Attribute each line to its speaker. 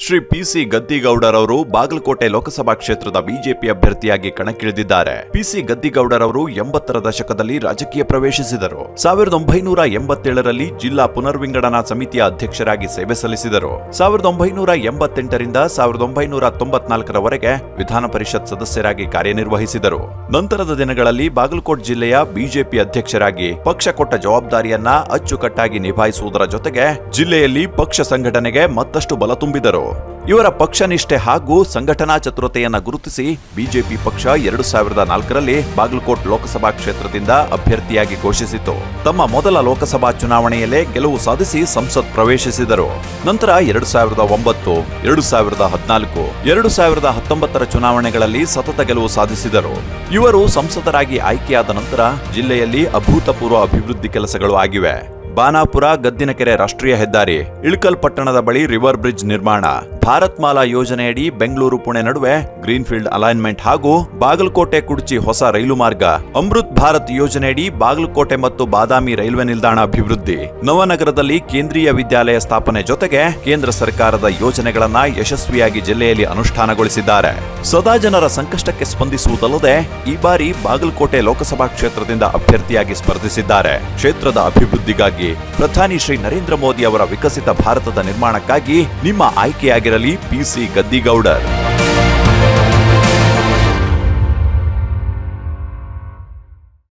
Speaker 1: Shri PC ಗದ್ದಿಗೌಡರವರು ಬಾಗಲಕೋಟೆ ಲೋಕಸಭಾ ಕ್ಷೇತ್ರದ BJP ಅಭ್ಯರ್ಥಿಯಾಗಿ ಕಣಕ್ಕಿಳಿದಿದ್ದಾರೆ. ಪಿಸಿ ಗದ್ದಿಗೌಡರವರು ಎಂಬತ್ತರ ದಶಕದಲ್ಲಿ ರಾಜಕೀಯ ಪ್ರವೇಶಿಸಿದರು. ಸಾವಿರದ ಒಂಬೈನೂರ ಎಂಬತ್ತೇಳರಲ್ಲಿ ಜಿಲ್ಲಾ ಪುನರ್ವಿಂಗಡನಾ ಸಮಿತಿಯ ಅಧ್ಯಕ್ಷರಾಗಿ ಸೇವೆ ಸಲ್ಲಿಸಿದರು. ಸಾವಿರದ ಒಂಬೈನೂರ ಎಂಬತ್ತೆಂಟರಿಂದ ಸಾವಿರದ ಒಂಬೈನೂರ ತೊಂಬತ್ನಾಲ್ಕರವರೆಗೆ ವಿಧಾನ ಪರಿಷತ್ ಸದಸ್ಯರಾಗಿ ಕಾರ್ಯನಿರ್ವಹಿಸಿದರು. ನಂತರದ ದಿನಗಳಲ್ಲಿ ಬಾಗಲಕೋಟ್ ಜಿಲ್ಲೆಯ ಬಿಜೆಪಿ ಅಧ್ಯಕ್ಷರಾಗಿ ಪಕ್ಷ ಕೊಟ್ಟ ಜವಾಬ್ದಾರಿಯನ್ನ ಅಚ್ಚುಕಟ್ಟಾಗಿ ನಿಭಾಯಿಸುವುದರ ಜೊತೆಗೆ ಜಿಲ್ಲೆಯಲ್ಲಿ ಪಕ್ಷ ಸಂಘಟನೆಗೆ ಮತ್ತಷ್ಟು ಬಲ ತುಂಬಿದರು. ಇವರ ಪಕ್ಷ ನಿಷ್ಠೆ ಹಾಗೂ ಸಂಘಟನಾ ಚತುರತೆಯನ್ನ ಗುರುತಿಸಿ ಬಿಜೆಪಿ ಪಕ್ಷ ಎರಡು ಸಾವಿರದ ನಾಲ್ಕರಲ್ಲಿ ಬಾಗಲಕೋಟ್ ಲೋಕಸಭಾ ಕ್ಷೇತ್ರದಿಂದ ಅಭ್ಯರ್ಥಿಯಾಗಿ ಘೋಷಿಸಿತು. ತಮ್ಮ ಮೊದಲ ಲೋಕಸಭಾ ಚುನಾವಣೆಯಲ್ಲೇ ಗೆಲುವು ಸಾಧಿಸಿ ಸಂಸತ್ ಪ್ರವೇಶಿಸಿದರು. ನಂತರ ಎರಡು ಸಾವಿರದ ಒಂಬತ್ತು, ಎರಡು ಸಾವಿರದ ಹದಿನಾಲ್ಕು, ಎರಡು ಸಾವಿರದ ಹತ್ತೊಂಬತ್ತರ ಚುನಾವಣೆಗಳಲ್ಲಿ ಸತತ ಗೆಲುವು ಸಾಧಿಸಿದರು. ಇವರು ಸಂಸದರಾಗಿ ಆಯ್ಕೆಯಾದ ನಂತರ ಜಿಲ್ಲೆಯಲ್ಲಿ ಅಭೂತಪೂರ್ವ ಅಭಿವೃದ್ಧಿ ಕೆಲಸಗಳು ಆಗಿವೆ. ಬಾನಾಪುರ ಗದ್ದಿನಕೆರೆ ರಾಷ್ಟ್ರೀಯ ಹೆದ್ದಾರಿ ಇಳಕಲ್ ಪಟ್ಟಣದ ಬಳಿ ರಿವರ್ ಬ್ರಿಡ್ಜ್ ನಿರ್ಮಾಣ. ಭಾರತ್ ಮಾಲಾ ಯೋಜನೆಯಡಿ ಬೆಂಗಳೂರು, ಪುಣೆ ನಡುವೆ ಗ್ರೀನ್ಫೀಲ್ಡ್ ಅಲೈನ್ಮೆಂಟ್ ಹಾಗೂ ಬಾಗಲಕೋಟೆ ಕುಡ್ಚಿ ಹೊಸ ರೈಲು ಮಾರ್ಗ. ಅಮೃತ್ ಭಾರತ್ ಯೋಜನೆಯಡಿ ಬಾಗಲಕೋಟೆ ಮತ್ತು ಬಾದಾಮಿ ರೈಲ್ವೆ ನಿಲ್ದಾಣ ಅಭಿವೃದ್ಧಿ. ನವನಗರದಲ್ಲಿ ಕೇಂದ್ರೀಯ ವಿದ್ಯಾಲಯ ಸ್ಥಾಪನೆ ಜೊತೆಗೆ ಕೇಂದ್ರ ಸರ್ಕಾರದ ಯೋಜನೆಗಳನ್ನ ಯಶಸ್ವಿಯಾಗಿ ಜಿಲ್ಲೆಯಲ್ಲಿ ಅನುಷ್ಠಾನಗೊಳಿಸಿದ್ದಾರೆ. ಸದಾ ಜನರ ಸಂಕಷ್ಟಕ್ಕೆ ಸ್ಪಂದಿಸುವುದಲ್ಲದೆ ಈ ಬಾರಿ ಬಾಗಲಕೋಟೆ ಲೋಕಸಭಾ ಕ್ಷೇತ್ರದಿಂದ ಅಭ್ಯರ್ಥಿಯಾಗಿ ಸ್ಪರ್ಧಿಸಿದ್ದಾರೆ. ಕ್ಷೇತ್ರದ ಅಭಿವೃದ್ಧಿಗಾಗಿ ಪ್ರಧಾನಿ ಶ್ರೀ ನರೇಂದ್ರ ಮೋದಿ ಅವರ ವಿಕಸಿತ ಭಾರತದ ನಿರ್ಮಾಣಕ್ಕಾಗಿ ನಿಮ್ಮ ಆಯ್ಕೆಯಾಗಿರಲಿ. ಪಿಸಿ ಗದ್ದಿಗೌಡರ್